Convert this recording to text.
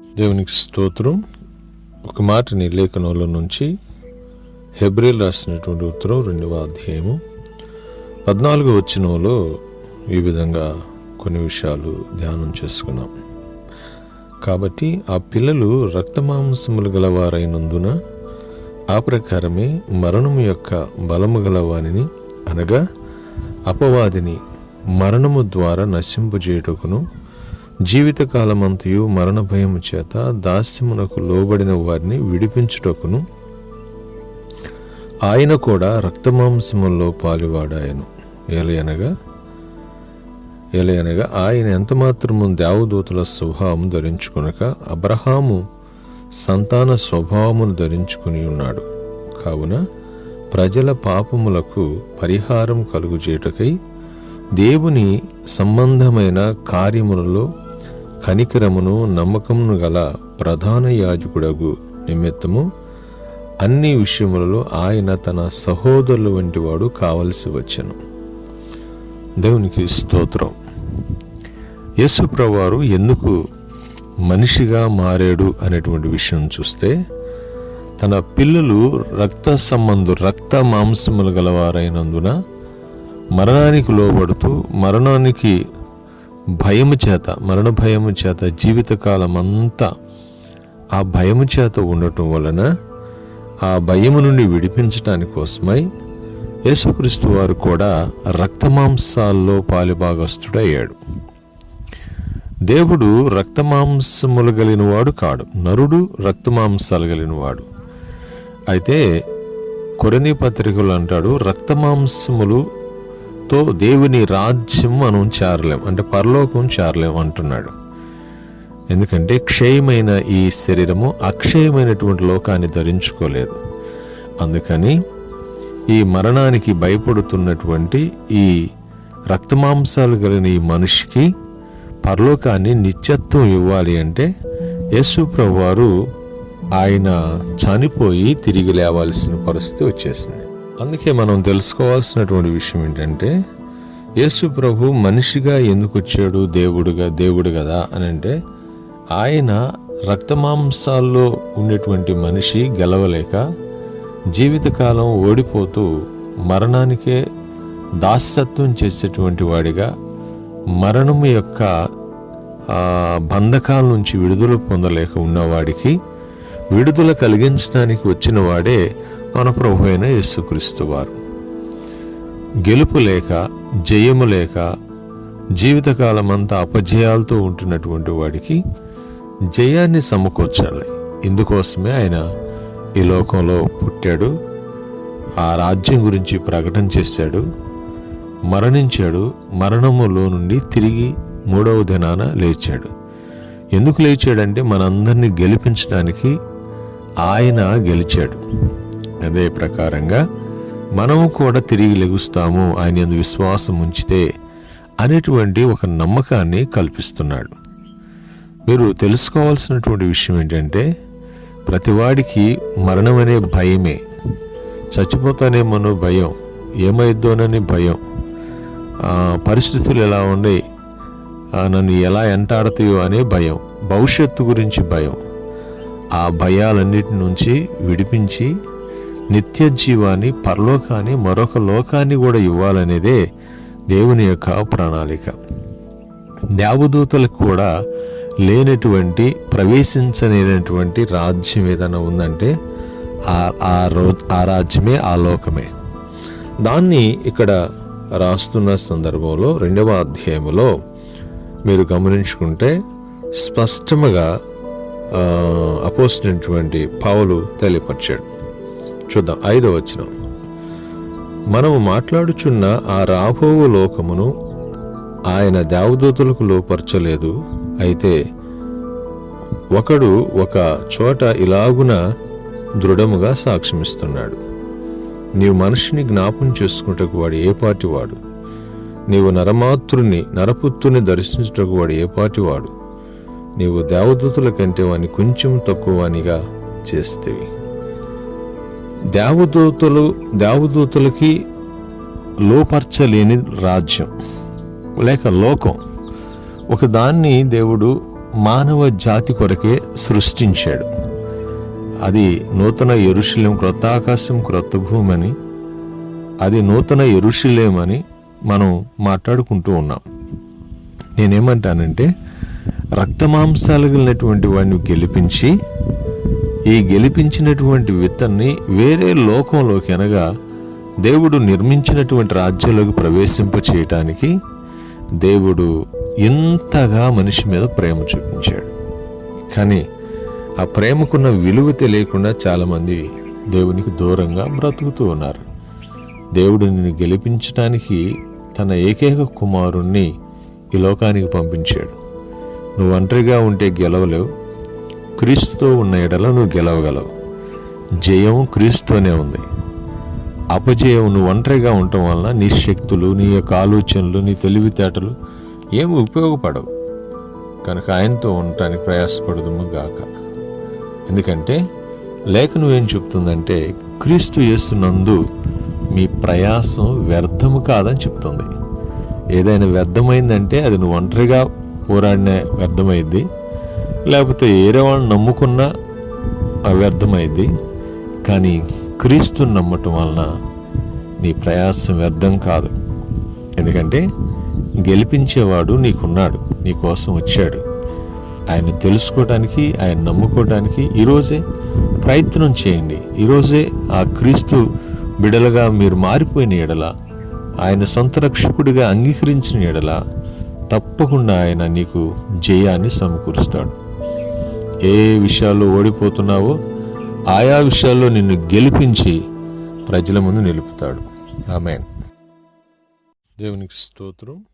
దేవునికి స్తోత్రం. ఒక మాటని లేఖనంలో నుంచి హెబ్రిల్ రాసినటువంటి ఉత్తరం రెండవ అధ్యాయము పద్నాలుగు వచ్చినంలో ఈ విధంగా కొన్ని విషయాలు ధ్యానం చేసుకున్నాం. కాబట్టి ఆ పిల్లలు రక్తమాంసములు గలవారైనందున ఆ ప్రకారమే మరణము యొక్క బలము గలవానిని అనగా అపవాదిని మరణము ద్వారా నశింపజేయుటకును జీవితకాలమంతయు మరణ భయము చేత దాస్యమునకు లోబడిన వారిని విడిపించుటకును ఆయన కూడా రక్తమాంసముల్లో పాలువాడాయను. ఎలయనగా ఎలయనగా ఆయన ఎంతమాత్రము దేవదూతల స్వభావం ధరించుకునక అబ్రహాము సంతాన స్వభావమును ధరించుకుని ఉన్నాడు. కావున ప్రజల పాపములకు పరిహారం కలుగుచేటకై దేవుని సంబంధమైన కార్యములలో కనికరమును నమ్మకమును గల ప్రధాన యాజకుడగు నిమిత్తము అన్ని విషయములలో ఆయన తన సహోదరులు వంటి వాడు కావలసి వచ్చను. దేవునికి స్తోత్రం. యేసుప్రవారు ఎందుకు మనిషిగా మారాడు అనేటువంటి విషయం చూస్తే తన పిల్లలు రక్త సంబంధు రక్త మాంసములు గలవారైనందున మరణానికి లోబడుతూ మరణానికి భయము చేత మరణ భయము చేత జీవితకాలం అంతా ఆ భయము చేత ఉండటం వలన ఆ భయము నుండి విడిపించడానికి కోసమై యేసుక్రీస్తు వారు కూడా రక్తమాంసాల్లో పాలిభాగస్తుడయ్యాడు దేవుడు రక్తమాంసములు కలిగినవాడు కాడు నరుడు రక్తమాంసాలు కలిగినవాడు. అయితే కొరని పత్రికలు అంటాడు రక్తమాంసములు రక్తమాంసములుతో దేవుని రాజ్యం మనం చేరలేం అంటే పరలోకం చేరలేం అంటున్నాడు. ఎందుకంటే క్షయమైన ఈ శరీరము అక్షయమైనటువంటి లోకాన్ని ధరించుకోలేదు. అందుకని ఈ మరణానికి భయపడుతున్నటువంటి ఈ రక్తమాంసాలు కలిగిన ఈ మనిషికి పరలోకాన్ని నిత్యత్వం ఇవ్వాలి అంటే యేసు వారు ఆయన చనిపోయి తిరిగి లేవాల్సిన పరిస్థితి వచ్చేసింది. అందుకే మనం తెలుసుకోవాల్సినటువంటి విషయం ఏంటంటే యేసు ప్రభు మనిషిగా ఎందుకు వచ్చాడు దేవుడుగా దేవుడు కదా అని అంటే ఆయన రక్తమాంసాల్లో ఉండేటువంటి మనిషి గెలవలేక జీవితకాలం ఓడిపోతూ మరణానికే దాస్యత్వం చేసేటువంటి వాడిగా మరణము యొక్క బంధకాల నుంచి విడుదల పొందలేక ఉన్నవాడికి విడుదల కలిగించడానికి వచ్చిన వాడే మన ప్రభు అయిన యేసుక్రీస్తు వారు. గెలుపు లేక జయము లేక జీవితకాలం అంతా అపజయాలతో ఉంటున్నటువంటి వాడికి జయాన్ని సమకూర్చాలి. ఇందుకోసమే ఆయన ఈ లోకంలో పుట్టాడు ఆ రాజ్యం గురించి ప్రకటన చేశాడు మరణించాడు మరణములో నుండి తిరిగి మూడవ దినాన లేచాడు. ఎందుకు లేచాడంటే మనందరినీ గెలిపించడానికి ఆయన గెలిచాడు. అదే ప్రకారంగా మనము కూడా తిరిగి లెగుస్తాము ఆయన యందు విశ్వాసం ఉంచితే అనేటువంటి ఒక నమ్మకాన్ని కల్పిస్తున్నాడు. మీరు తెలుసుకోవాల్సినటువంటి విషయం ఏంటంటే ప్రతివాడికి మరణం అనే భయమే. చచ్చిపోతానేమోనో భయం ఏమైద్దోనని భయం. ఆ, పరిస్థితులు ఎలా ఉన్నాయి? నన్ను ఎలా ఎంటాడతాయో అనే భయం భవిష్యత్తు గురించి భయం. ఆ భయాలన్నిటి నుంచి విడిపించి నిత్య జీవాన్ని పరలోకాన్ని మరొక లోకాన్ని కూడా ఇవ్వాలనేదే దేవుని యొక్క ప్రణాళిక. దేవదూతలకు కూడా లేనటువంటి ప్రవేశించలేనటువంటి రాజ్యం ఏదైనా ఉందంటే ఆ ఆ రో ఆ రాజ్యమే ఆ లోకమే. దాన్ని ఇక్కడ రాస్తున్న సందర్భంలో రెండవ అధ్యాయములో మీరు గమనించుకుంటే స్పష్టముగా అపోసినటువంటి పావులు తెలియపరిచాడు. చూద్దాం. ఐదవ వచనం. మనము మాట్లాడుచున్న ఆ రాబోవు లోకమును ఆయన దేవదూతలకు లోపరచలేదు. అయితే ఒకడు ఒక చోట ఇలాగున దృఢముగా సాక్ష్యమిస్తున్నాడు. నీవు మనిషిని జ్ఞాపం చేసుకుంటకు వాడు ఏ పాటి వాడు? నీవు నరమాతృని నరపుత్రుని దర్శించుటకు వాడు ఏ పాటి వాడు? నీవు దేవదూతుల కంటే వాని కొంచెం తక్కువ వానిగా చేస్తేవి దేవదూతలు దేవదూతలకి లోపరచలేని రాజ్యం లేక లోకం. ఒక దాన్ని దేవుడు మానవ జాతి కొరకే సృష్టించాడు. అది నూతన ఎరుశల్యం క్రొత్త ఆకాశం క్రొత్త భూమి అని అది నూతన ఎరుషులేమని మనం మాట్లాడుకుంటూ ఉన్నాం. నేనేమంటానంటే రక్తమాంసాలు కలిగినటువంటి వాడిని గెలిపించి ఈ గెలిపించినటువంటి విత్తన్ని వేరే లోకంలోకి అనగా దేవుడు నిర్మించినటువంటి రాజ్యంలోకి ప్రవేశింప చేయటానికి దేవుడు ఇంతగా మనిషి మీద ప్రేమ చూపించాడు. కానీ ఆ ప్రేమకున్న విలువ తెలియకుండా చాలామంది దేవునికి దూరంగా బ్రతుకుతూ ఉన్నారు. దేవుడు నిన్ను గెలిపించడానికి తన ఏకైక కుమారుణ్ణి ఈ లోకానికి పంపించాడు. నువ్వు ఒంటరిగా ఉంటే గెలవలేవు. క్రీస్తుతో ఉన్న ఎడల నువ్వు గెలవగలవు. జయం క్రీస్తునే ఉంది. అపజయం నువ్వు ఒంటరిగా ఉండటం వలన నీ శక్తులు నీ యొక్క ఆలోచనలు నీ తెలివితేటలు ఏమి ఉపయోగపడవు. కనుక ఆయనతో ఉండటానికి ప్రయాసపడదుము గాక. ఎందుకంటే లేఖనం ఏం చెప్తుందంటే క్రీస్తు చేస్తున్నందు మీ ప్రయాసం వ్యర్థము కాదని చెప్తుంది. ఏదైనా వ్యర్థమైందంటే అది నువ్వు ఒంటరిగా పోరాడిన వ్యర్థమైంది. లేకపోతే వేరే వాళ్ళని నమ్ముకున్నా అవ్యర్థమైంది. కానీ క్రీస్తుని నమ్మటం వలన నీ ప్రయాసం వ్యర్థం కాదు. ఎందుకంటే గెలిపించేవాడు నీకున్నాడు నీ కోసం వచ్చాడు. ఆయన తెలుసుకోవడానికి ఆయన నమ్ముకోవడానికి ఈరోజే ప్రయత్నం చేయండి. ఈరోజే ఆ క్రీస్తు బిడలుగా మీరు మారిపోయిన ఎడల ఆయన సొంత రక్షకుడిగా అంగీకరించిన ఎడల తప్పకుండా ఆయన నీకు జయాన్ని సమకూరుస్తాడు. ఏ విషయాల్లో ఓడిపోతున్నావో ఆయా విషయాల్లో నిన్ను గెలిపించి ప్రజల ముందు నిలుపుతాడు. ఆమె దేవునికి స్తోత్రం.